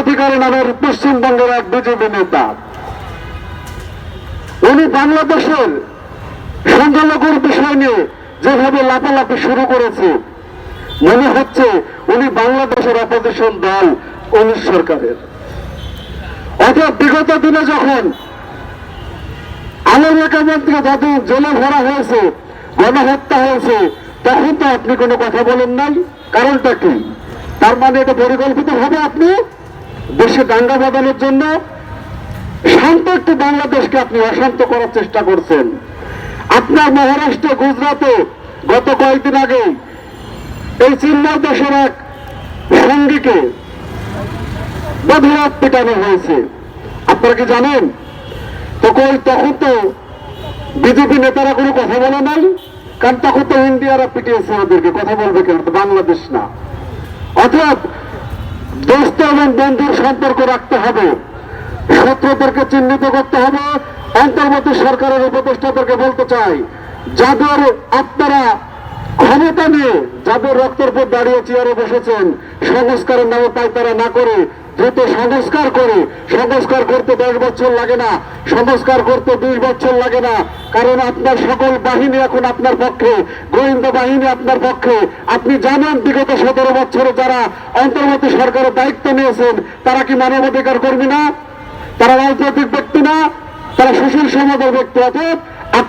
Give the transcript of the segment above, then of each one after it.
অধিকারী নামের পশ্চিমবঙ্গের এক বিজেপি নেতা। উনি বাংলাদেশের সংখ্যালঘুর বিষয় নিয়ে যেভাবে লাফালাফি শুরু করেছে, মনে হচ্ছে উনি বাংলাদেশের অপোজিশন দল উনিশ সরকারের। অর্থাৎ বিগত দিনে যখন আমেরিকা মন্ত্রী যখন জেলে ভরা হয়েছে, গণহত্যা হয়েছে, তখন তো আপনি কোনো কথা বলেন নাই, কারণটা কি? তার মানে এটা পরিকল্পিত হবে আপনি দেশে দাঙ্গা বাঁধানোর জন্য শান্ত একটু বাংলাদেশকে আপনি অশান্ত করার চেষ্টা করছেন। আপনার মহারাষ্ট্র, গুজরাটে গত কয়েকদিন আগে এই চিন্ময় দেশের এক সঙ্গীকে বধিরাত পেটানো হয়েছে। আপনারা কি জানেন? তো কই, তখন তো বিজেপি নেতারা কোনো কথা বলে নাই, কারণ তখন তো ইন্ডিয়ারা পিটিয়েছে ওদেরকে কথা বলবে কেন? তো বাংলাদেশ না। অর্থাৎ দোস্ত এবং বন্ধুর সম্পর্ক রাখতে হবে। শত্রুদেরকে চিহ্নিত করতে হবে। অন্তর্বর্তী সরকারের উপদেষ্টাদেরকে বলতে চাই, যাদের আপনারা ক্ষমতা নিয়ে যাদের রক্তের উপর দাঁড়িয়ে চেয়ারে বসেছেন, সংস্কারের নামে পাইতারা না করে, দ্রুত সংস্কার করে, সংস্কার করতে দশ বছর লাগে না, সংস্কার করতে বিশ বছর লাগে না। কারণ আপনার সকল বাহিনী এখন আপনার পক্ষে, গোয়েন্দা বাহিনী আপনার পক্ষে। আপনি জানেন বিগত সতেরো বছরে যারা অন্তর্বর্তী সরকারের দায়িত্ব নিয়েছেন, তারা কি মানবাধিকার কর্মী না? তারা রাজনৈতিক ব্যক্তি না? তারা সুশীল সমাজের ব্যক্তি অর্থাৎ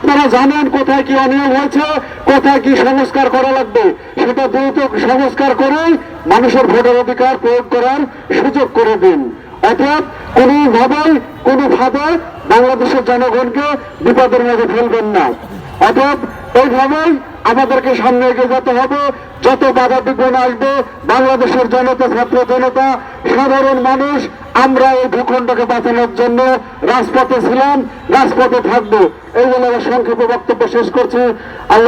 আপনারা জানেন কোথায় কি অনিয়ম হয়েছে, কোথায় কি সংস্কার করা লাগবে। সেটা দ্রুত সংস্কার করে মানুষের ভোটের অধিকার প্রয়োগ করার সুযোগ করে দিন। অর্থাৎ কোনোভাবেই কোনোভাবে বাংলাদেশের জনগণকে বিপদের মধ্যে ফেলবেন না। অর্থাৎ এইভাবেই আমাদেরকে সামনে এগিয়ে যেতে হবে। যত বাধা বিঘ্ন আসবে, বাংলাদেশের জনতা, ছাত্র জনতা, সাধারণ মানুষ, আমরা এই ভূখণ্ডকে বাঁচানোর জন্য রাজপথে ছিলাম, রাজপথে থাকব। এই জন্য সংক্ষেপে বক্তব্য শেষ করছি। আল্লাহ